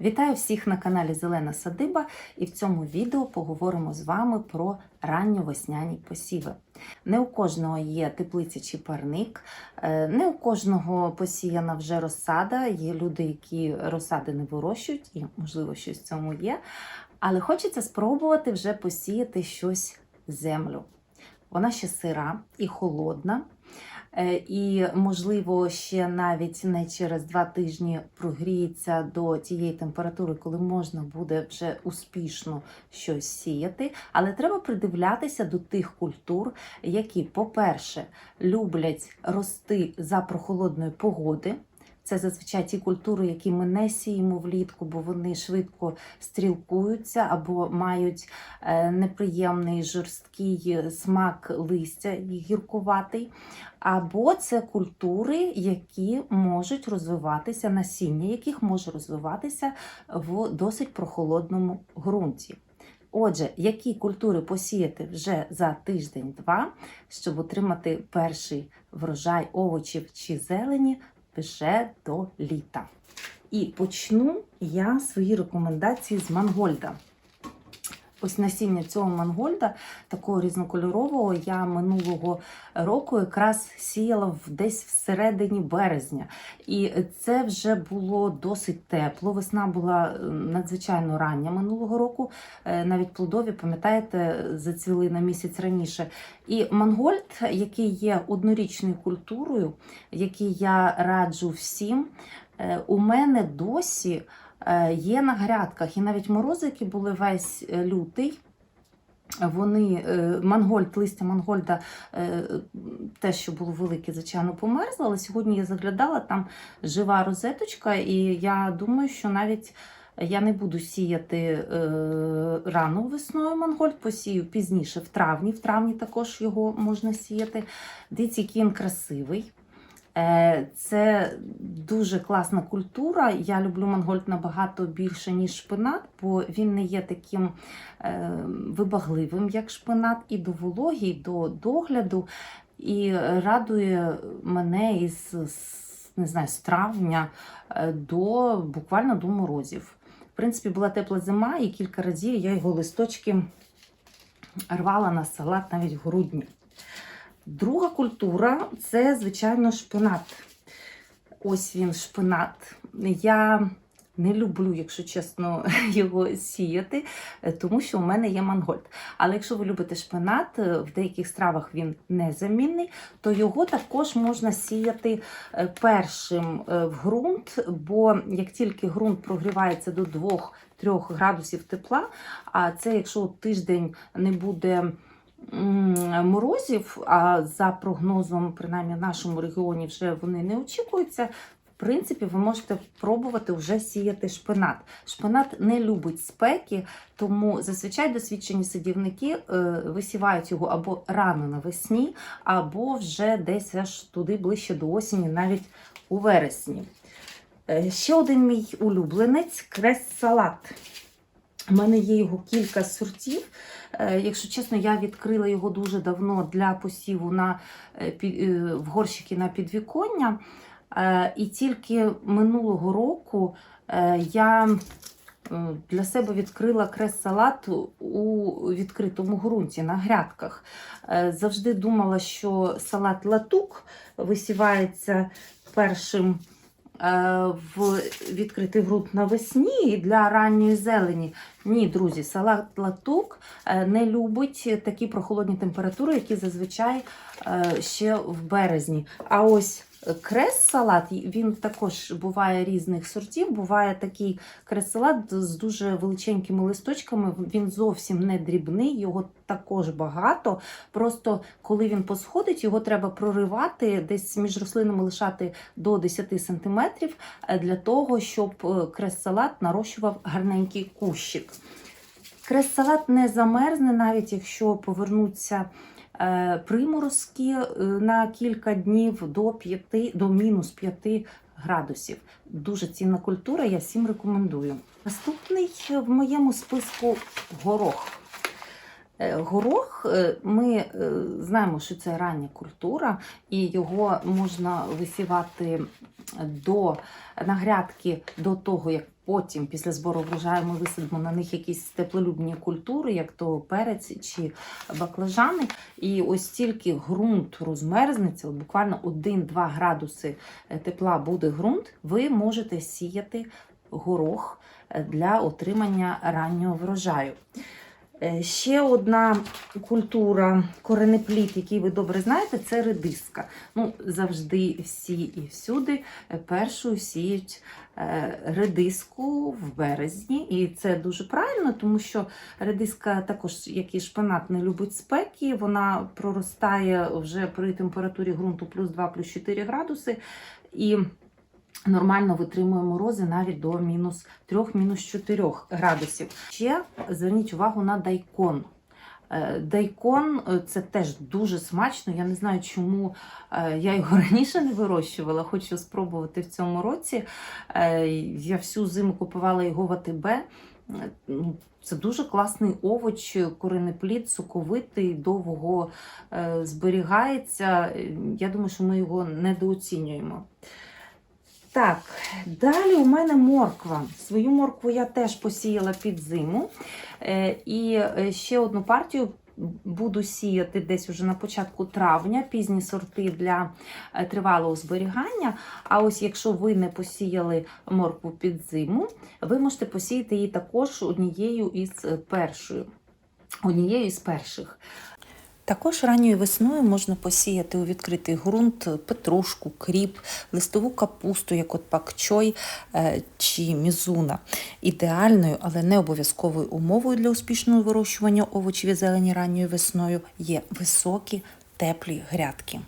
Вітаю всіх на каналі Зелена Садиба, і в цьому відео поговоримо з вами про ранньовесняні посіви. Не у кожного є теплиця чи парник, е, не у кожного посіяна вже розсада. Є люди, які розсади не вирощують, і можливо щось в цьому є. Але хочеться спробувати вже посіяти щось землю. Вона ще сира і холодна. Е, І, можливо, ще навіть не через два тижні прогріється до тієї температури, коли можна буде вже успішно щось сіяти. Але треба придивлятися до тих культур, які, по-перше, люблять рости за прохолодної погоди. Це зазвичай ті культури, які ми не сіємо влітку, бо вони швидко стрілкуються або мають е, неприємний жорсткий смак листя гіркуватий. Або це культури, які можуть розвиватися, насіння яких може розвиватися в досить прохолодному ґрунті. Отже, які культури посіяти вже за тиждень-два, щоб отримати перший врожай овочів чи зелені вже до літа. І почну я свої рекомендації з Мангольда. Ось насіння цього мангольда, такого різнокольорового, я минулого року якраз сіяла десь всередині березня. І це вже було досить тепло. Весна була надзвичайно рання минулого року. Е, Навіть плодові, пам'ятаєте, зацвіли на місяць раніше. І мангольд, який є однорічною культурою, який я раджу всім, е, у мене досі є на грядках. І навіть морози, які були весь е, лютий. Вони е, мангольд, листя мангольда, е, те, що було велике, звичайно, померзло, але сьогодні я заглядала, там жива розеточка, і я думаю, що навіть я не буду сіяти е, рано весною мангольд, посію пізніше в травні. В травні також його можна сіяти. Дивіться, який він красивий. Е, Це дуже класна культура. Я люблю мангольд набагато більше, ніж шпинат, бо він не є таким е, вибагливим, як шпинат, і до вологі, і до догляду. І радує мене із не знаю, з травня е, до буквально до морозів. В принципі, була тепла зима, і кілька разів я його листочки рвала на салат навіть в грудні. Друга культура це, звичайно, шпинат. Ось він шпинат. Я не люблю, якщо чесно, його сіяти, тому що у мене є мангольд. Але якщо ви любите шпинат, е, в деяких стравах він незамінний, то його також можна сіяти е, першим е, в ґрунт, бо як тільки ґрунт прогрівається до 2-3 градусів тепла, а це якщо тиждень не буде морозів, а за прогнозом, принаймні в нашому регіоні, вже вони не очікуються. В принципі, ви можете пробувати вже сіяти шпинат. Шпинат не любить спеки, тому зазвичай досвідчені садівники е, висівають його або рано навесні, або вже десь аж туди ближче до осені, навіть у вересні. Е, Ще один мій улюбленець крес-салат. У мене є його кілька сортів. Е, Якщо чесно, я відкрила його дуже давно для посіву на, е, е, в горщики на підвіконня. І тільки минулого року я для себе відкрила крес-салат у відкритому ґрунті на грядках. Завжди думала, що салат латук висівається першим в відкритий ґрунт навесні і для ранньої зелені. Ні, друзі, салат латук е, не любить такі прохолодні температури, які зазвичай е, ще в березні. А ось крес-салат, він також буває різних сортів. Буває такий крес-салат з дуже величенькими листочками. Він зовсім не дрібний, його також багато. Просто коли він посходить, його треба проривати, десь між рослинами лишати до 10 см для того, щоб е, крес-салат нарощував гарненький кущик. Крес-салат не замерзне, навіть якщо повернуться е, приморозки е, на кілька днів до 5, до мінус 5 градусів. Дуже цінна культура, я всім рекомендую. Наступний в моєму списку горох. Е, Горох, е, ми е, знаємо, що це рання культура, і його можна висівати до на грядки до того, як потім, після збору врожаю, ми висадимо на них якісь теплолюбні культури, як то перець чи баклажани. І ось тільки ґрунт розмерзнеться, буквально 1-2 градуси тепла буде ґрунт, ви можете сіяти горох для отримання раннього врожаю. Е, Ще одна культура, коренеплід, який ви добре знаєте, це редиска. Ну, завжди всі і всюди е, першою сіють е, редиску в березні. І це дуже правильно, тому що редиска також, як і шпинат, не любить спеки. Вона проростає вже при температурі ґрунту плюс 2, плюс 4 градуси. І нормально витримує морози навіть до мінус 3-4 градусів. Ще зверніть увагу на дайкон. Е, Дайкон е, це теж дуже смачно. Я не знаю, чому е, я його раніше не вирощувала. Хочу спробувати в цьому році. Я всю зиму купувала його в АТБ. Ну, Це дуже класний овоч, коренеплід, соковитий, довго зберігається. Я думаю, що ми його недооцінюємо. Так, далі у мене морква. Свою моркву я теж посіяла під зиму. Е, І е, ще одну партію буду сіяти десь уже на початку травня, пізні сорти для е, тривалого зберігання. А ось якщо ви не посіяли моркву під зиму, ви можете посіяти її також однією із першою. Однією із перших. Також ранньою весною можна посіяти у відкритий ґрунт петрушку, кріп, листову капусту, як от пакчой е, чи мізуна. Ідеальною, але не обов'язковою умовою для успішного вирощування овочів і зелені ранньою весною є високі теплі грядки.